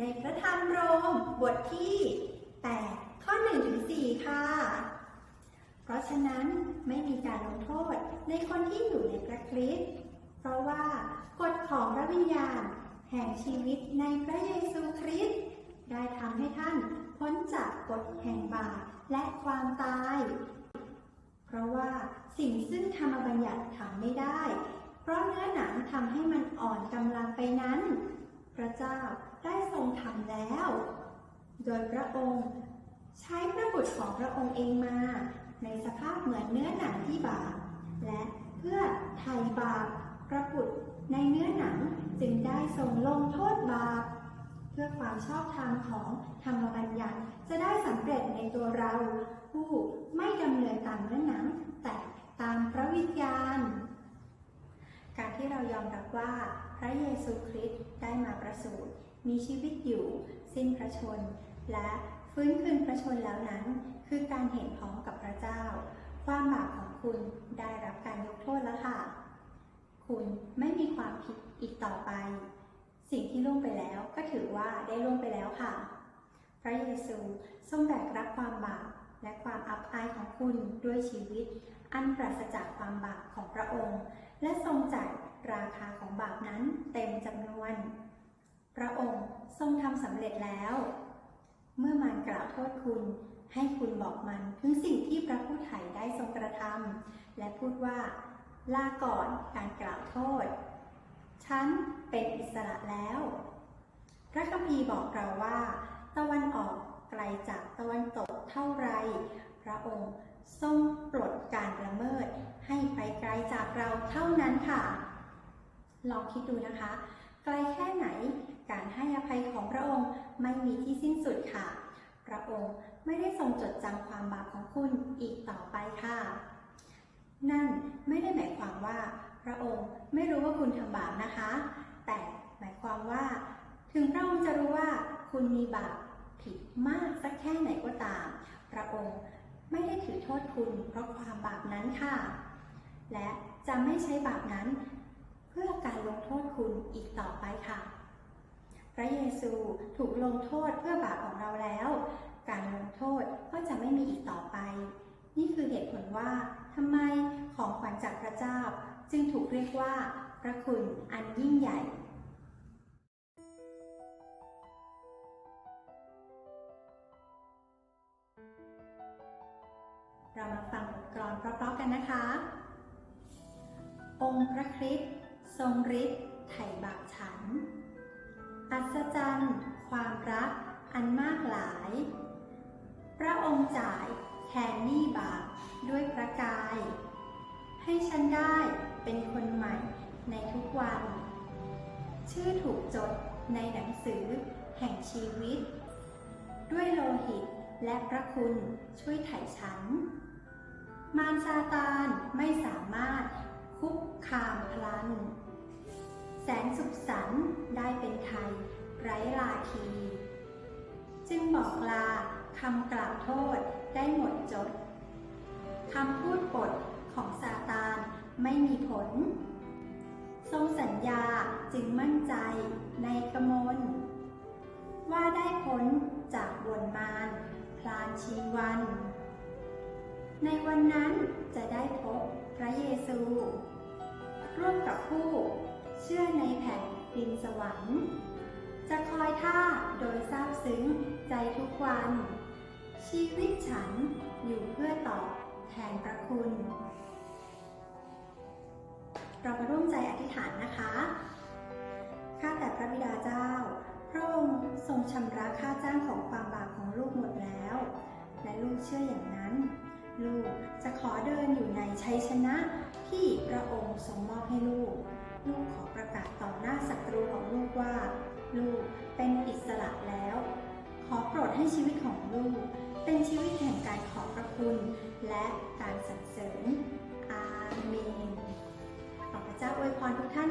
ในพระธรรมโรมบทที่ 8 ข้อ1ถึง4ค่ะ เพราะฉะนั้นไม่มีการลงโทษในคนที่อยู่ในพระคริสต์เพราะว่ากฎของพระวิญญาณ แห่งชีวิตในพระเยซูคริสต์ได้ทำให้ท่านพ้นจากกฎแห่งบาปและความตาย เพราะว่าสิ่งซึ่งธรรมบัญญัติทำไม่ได้ เพราะเนื้อหนังทำให้มันอ่อนกำลังไปนั้น ระเจ้าได้ทรงทำแล้ว โดยพระองค์ใช้พระบุตรของพระองค์เองมา ในสภาพเหมือนเนื้อหนังที่บาปและเพื่อไถ่บาปพระบุตรในเนื้อหนังจึงได้ทรงลงโทษบาปเพื่อความชอบธรรมของธรรมบัญญัติจะได้สำเร็จในตัวเรา ผู้ไม่ดำเนินตามเนื้อหนังแต่ตามพระวิญญาณ การที่เรายอมรับว่า พระเยซูคริสต์ได้มาประสูติมีชีวิตอยู่ สิ้นพระชน และฟื้นคืนพระชนแล้วนั้น คือการเห็นพ้องกับพระเจ้า ความบาปของคุณได้รับการยกโทษแล้วค่ะ คุณไม่มีความผิดอีกต่อไป สิ่งที่ล่วงไปแล้วก็ถือว่าได้ล่วงไปแล้วค่ะ พระเยซูทรงแบกรับความบาปและความอับอายของคุณด้วยชีวิต อันปราศจากความบาปของพระองค์ และทรงจ่าย ราคาของบาปนั้นเต็มจำนวน พระองค์ทรงทำสำเร็จแล้ว เมื่อมันกล่าวโทษคุณ ให้คุณบอกมันถึงสิ่งที่พระผู้ไถ่ได้ทรงกระทำและพูดว่า ลาก่อนการกล่าวโทษ ฉันเป็นอิสระแล้ว พระคัมภีร์บอกเราว่า ตะวันออกไกลจากตะวันตกเท่าไร พระองค์ทรงปลดการละเมิดให้ไปไกลจากเราเท่านั้นค่ะ ลองคิดดูนะคะ ไกลแค่ไหนการให้อภัยของพระองค์ไม่มีที่สิ้นสุดค่ะ พระองค์ไม่ได้ทรงจดจำความบาปของคุณอีกต่อไปค่ะ นั่นไม่ได้หมายความว่า พระองค์ไม่รู้ว่าคุณทำบาปนะคะ แต่หมายความว่า ถึงพระองค์จะรู้ว่าคุณมีบาปผิดมากสักแค่ไหนก็ตาม พระองค์ไม่ได้ถือโทษคุณเพราะความบาปนั้นค่ะ และจะไม่ใช้บาปนั้น เพื่อการลงโทษคุณอีกต่อไปค่ะ พระเยซูถูกลงโทษเพื่อบาปของเราแล้ว การลงโทษก็จะไม่มีอีกต่อไป นี่คือเหตุผลว่าทำไมของขวัญจากพระเจ้าจึงถูกเรียกว่า พระคุณอันยิ่งใหญ่เรามาฟังบทกลอนเพราะๆกันนะคะ องค์พระคริสต์ ทรงฤทธิ์ไถ่บาปฉัน อัศจรรย์ความรักอันมากหลาย พระองค์จ่ายแทนหนี้บาปด้วยพระกาย ให้ฉันได้เป็นคนใหม่ในทุกวัน ชื่อถูกจดในหนังสือแห่งชีวิต ด้วยโลหิตและพระคุณช่วยไถ่ฉัน มารซาตานไม่สามารถ คุกคามพลัน แสนสุขสันต์ได้เป็นไทย ไร้ลาทีจึงบอกลาคำกล่าวโทษได้หมดจดคำพูดปดของซาตานไม่มีผล ทรงสัญญาจึงมั่นใจในกมล ว่าได้พ้นจากบวนมารพลานชีวัน ในวันนั้นจะได้พบพระเยซู ร่วมกับผู้ เชื่อในแผ่นดินสวรรค์ จะคอยท่าโดยซาบซึ้งใจทุกวัน ชีวิตฉันอยู่เพื่อตอบแทนพระคุณ เรามาร่วมใจอธิษฐานนะคะข้าแต่พระบิดาเจ้า พระองค์ทรงชำระค่าจ้างของความบาปของลูกหมดแล้ว และลูกเชื่ออย่างนั้น ลูกจะขอเดินอยู่ในชัยชนะที่พระองค์ทรงมอบให้ลูก ลูกขอประกาศต่อหน้าศัตรูของลูกว่า ลูกเป็นอิสระแล้ว ขอโปรดให้ชีวิตของลูก เป็นชีวิตแห่งการขอบพระคุณ และการสรรเสริญ อาเมน ขอพระเจ้าอวยพรทุกท่าน